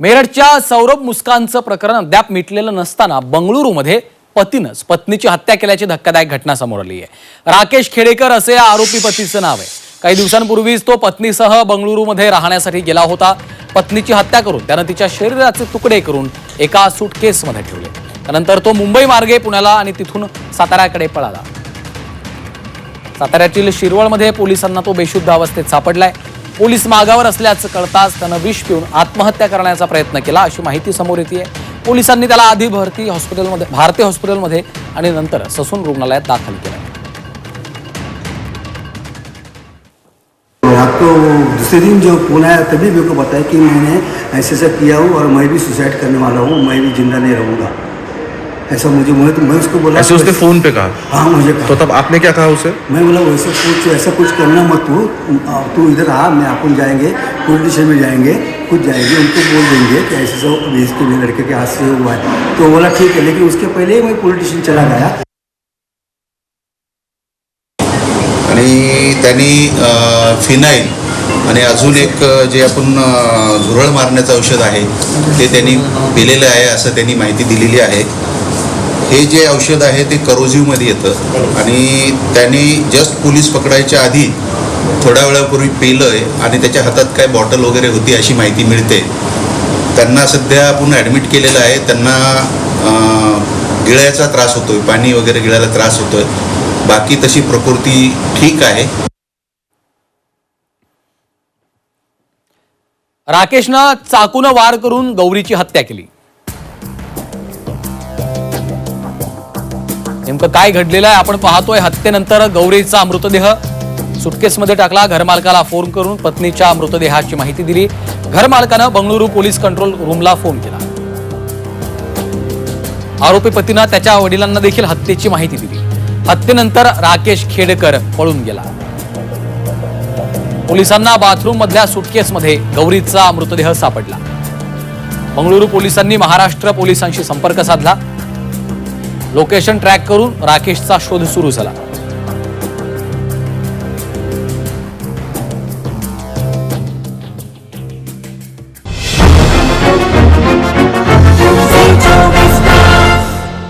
मेरठच्या सौरभ मुस्कानचं प्रकरण अद्याप मिटलेलं नसताना बंगळुरूमध्ये पतीनंच पत्नीची हत्या केल्याची धक्कादायक घटना समोर आली आहे. राकेश खेडेकर असे या आरोपी पतीचं नाव आहे. काही दिवसांपूर्वीच तो पत्नीसह बंगळुरूमध्ये राहण्यासाठी गेला होता. पत्नीची हत्या करून त्यानं तिच्या शरीराचे तुकडे करून एका सुटकेसमध्ये ठेवले. त्यानंतर तो मुंबई मार्गे पुण्याला आणि तिथून साताऱ्याकडे पळाला. साताऱ्यातील शिरवळमध्ये पोलिसांना तो बेशुद्ध अवस्थेत सापडलाय. पोलीस मागावर असल्याचं कळताच त्यानं विष पिऊन आत्महत्या करण्याचा प्रयत्न केला अशी माहिती समोर येते पोलिसांनी त्याला आधी भरती हॉस्पिटलमध्ये भारती हॉस्पिटलमध्ये आणि नंतर ससून रुग्णालयात दाखल केलं. आपको दूसरे दिन जो फोन आया तभी मेरे को बताया कि मैंने ऐसे ऐसा किया हूँ और मैं भी सुसाइड करने वाला हूँ मैं भी जिंदा नहीं रहूँगा। ऐसा मुझे मैं तो मैं उसको बोला ऐसे उसने फोन पे कहा? हाँ मुझे कहा। तो तब आपने क्या कहा उसे? मैं बोला वैसे कुछ ऐसा कुछ करना मत तू। तू इधर आ मैं अपन जाएंगे पुलिस स्टेशन में जाएंगे खुद जाएंगे उनको बोल देंगे कि ऐसे सब इसके भी लड़के के हाथ से हुआ है। तो बोला ठीक है। लेकिन उसके पहले ही मैं पुलिस स्टेशन चला गया। आणि त्यांनी फिनाईल आणि अजून एक जे आपण झुरळ मारण्याचं औषध आहे ते त्यांनी पिलेलं आहे असं त्यांनी माहिती दिलेली आहे. हे जे औषध आहे ते करोजिवमध्ये येतं. आणि त्यांनी जस्ट पोलीस पकडायच्या आधी थोड्या वेळापूर्वी पिलं आहे आणि त्याच्या हातात काय बॉटल वगैरे होती अशी माहिती मिळते. त्यांना सध्या आपण ॲडमिट केलेलं आहे. त्यांना गिळ्याचा त्रास होतोय पाणी वगैरे गिळायला त्रास होतोय. बाकी तशी प्रकृती ठीक आहे. राकेशनं चाकूनं वार करून गौरीची हत्या केली. नेमकं काय घडलेलं आहे? आपण पाहतोय हत्येनंतर गौरीचा मृतदेह. सुटकेसमध्ये टाकला घरमालकाला फोन करून पत्नीच्या मृतदेहाची माहिती दिली. घरमालकानं बंगळुरू पोलीस कंट्रोल रूमला फोन केला. आरोपी पतीनं त्याच्या वडिलांना देखील हत्येची माहिती दिली. हत्येनंतर राकेश खेडकर पळून गेला. पोलिसांना बाथरूम मधल्या सुटकेसमध्ये गौरीचा मृतदेह सापडला. बंगळुरू पोलिसांनी महाराष्ट्र पोलिसांशी संपर्क साधला. लोकेशन ट्रॅक करून राकेशचा शोध सुरू झाला.